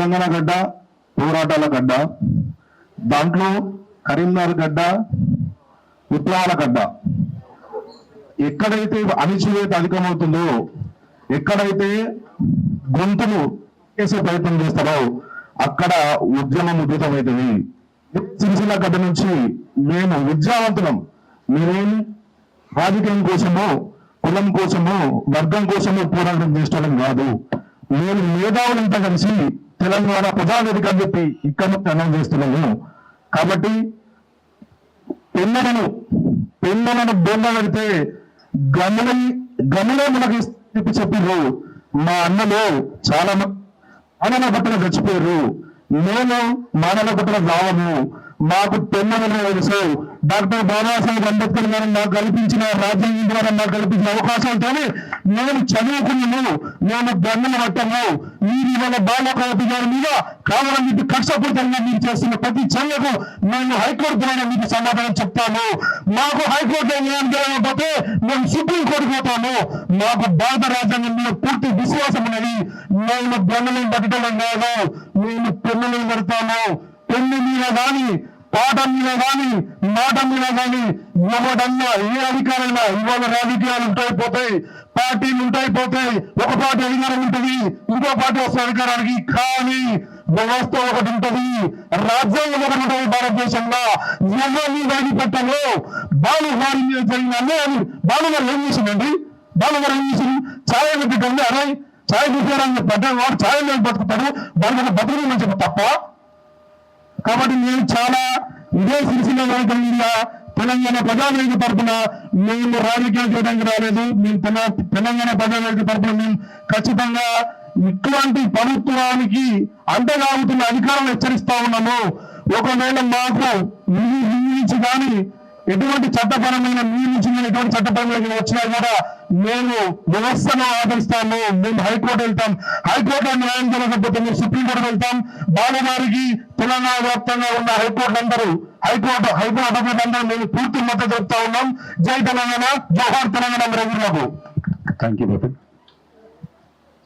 తెలంగాణ గడ్డ పోరాటాల గడ్డ దాంట్లో కరీంనగర్ గడ్డ విప్లవాల గడ్డ. ఎక్కడైతే అణిచివేత అధికమవుతుందో ఎక్కడైతే గొంతులు చేసే ప్రయత్నం చేస్తారో అక్కడ ఉద్యమం ఉద్యతమవుతుంది సిరిసిల్ల గడ్డ నుంచి మేము విద్యావంతులం మీరేం రాజకీయం కోసమో కులం కోసమో వర్గం కోసమో పోరాటం చేసుకోవడం కాదు. నేను మేధావులంతా కలిసి తెలంగాణ ప్రజావేదిక అని చెప్పి ఇక్కడ అనౌన్స్ చేస్తున్నాము. కాబట్టి పెన్నులను పెన్నులను బొమ్మ పెడితే గమని గమనే మనకి చెప్పి చెప్పారు మా అన్నలు చాలా మంది మానవ బట్టలు చచ్చిపోయారు నేను మానవ బట్టలు రావము. మాకు పెన్నలను తెలుసు. డాక్టర్ బాబాసాహెబ్ అంబేద్కర్ గారు నాకు కల్పించిన రాజ్యాంగం ద్వారా నాకు కల్పించిన అవకాశాలతోనే నేను చదువుకున్నాను నేను దండలు పట్టాను. మీరు ఇవాళ బాలకావతి గారి మీద కావాలని మీకు కక్షపూరితంగా మీరు చేస్తున్న ప్రతి చర్యకు మేము హైకోర్టు ద్వారా మీకు సమాధానం చెప్తాము మాకు హైకోర్టు న్యాయం జరగకపోతే మేము సుప్రీం కోర్టు పోతాము. మాకు భారత రాజ్యాంగం మీద పూర్తి విశ్వాసం ఉన్నది. మేము దండలను పట్టడం కాదు. మేము పెన్నులను పెడతాము పెన్ను మీద కానీ పాట మీద కానీ మాట మీద కానీ ఎవడన్నా ఏ అధికారైనా ఇవాళ రాజకీయాలు ఉంటాయి పోతాయి. పార్టీలు ఉంటాయి పోతాయి ఒక పార్టీ అధికారం ఉంటుంది ఇంకో పార్టీ వస్తే అధికారానికి కానీ వ్యవస్థ ఒకటి ఉంటది. రాజ్యాంగం ఒకటి ఉంటుంది భారతదేశంలో. ఎవరిని వదిలిపెట్టలో. బాలు వారి మీద జరిగిన అన్యాయాన్ని బాలు గారు ఏం చేసిందండి? బాలు గారు ఏం చేసింది? ఛాయ పెట్టండి అరే. ఛాయ చూపించారని పడ్డాను వాడు ఛాయ మీద బతుకుతాడు. వాళ్ళకి బతుకుని చెప్పి తప్ప. కాబట్టి నేను చాలా ఇదే సిరిసిల్ల వర్గం తెలంగాణ ప్రజావేదిక తరఫున మేము రాజకీయం చేయడానికి రాలేదు. మేము తెలంగాణ ప్రజావేదిక తరఫున మేము ఖచ్చితంగా ఇట్లాంటి ప్రభుత్వానికి అంటగాగుతున్న అధికారం హెచ్చరిస్తా ఉన్నాము. ఒకవేళ మాకు మీ నుంచి కానీ ఎటువంటి చట్టపరమైన మీ నుంచి కానీ ఎటువంటి చట్టపరమైన వచ్చినా కూడా మేము వ్యవస్థను ఆదరిస్తాము మేము హైకోర్టు వెళ్తాం. హైకోర్టు న్యాయం జరగకపోతే మేము సుప్రీంకోర్టు వెళ్తాం. బాలగారికి తెలంగాణ వ్యాప్తంగా ఉన్న హైకోర్టు అందరూ హైకోర్టు హైకోర్టు అడ్వకేట్ అందరూ మేము పూర్తి మద్దతు చెప్తా ఉన్నాం. జై తెలంగాణ జోహార్ తెలంగాణ రఘులకు థ్యాంక్ యూ